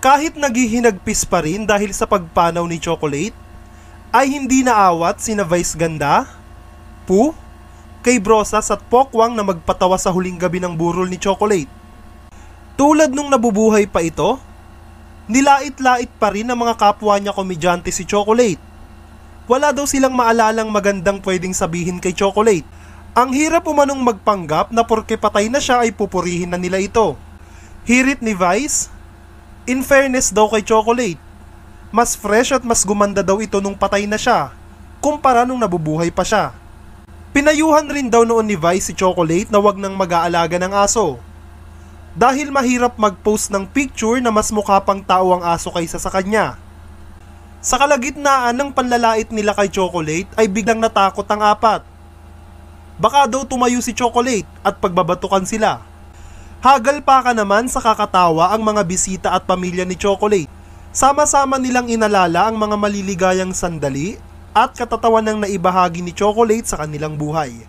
Kahit naghihinagpis pa rin dahil sa pagpanaw ni Chocolate, ay hindi naawat sina Vice Ganda, Pu, kay Brosas at Pokwang na magpatawa sa huling gabi ng burol ni Chocolate. Tulad nung nabubuhay pa ito, nilait-lait pa rin ng mga kapwa niya komedyante si Chocolate. Wala daw silang maalalang magandang pwedeng sabihin kay Chocolate. Ang hirap umanong magpanggap na porke patay na siya ay pupurihin na nila ito. Hirit ni Vice, in fairness daw kay Chocolate, mas fresh at mas gumanda daw ito nung patay na siya, kumpara nung nabubuhay pa siya. Pinayuhan rin daw noon ni Vice si Chocolate na wag nang mag-aalaga ng aso. Dahil mahirap mag-post ng picture na mas mukha pang tao ang aso kaysa sa kanya. Sa kalagitnaan ng panlalait nila kay Chocolate ay biglang natakot ang apat. Baka daw tumayo si Chocolate at pagbabatukan sila. Hagal pa ka naman sa kakatawa ang mga bisita at pamilya ni Chocolate. Sama-sama nilang inalala ang mga maliligayang sandali at katatawa ng naibahagi ni Chocolate sa kanilang buhay.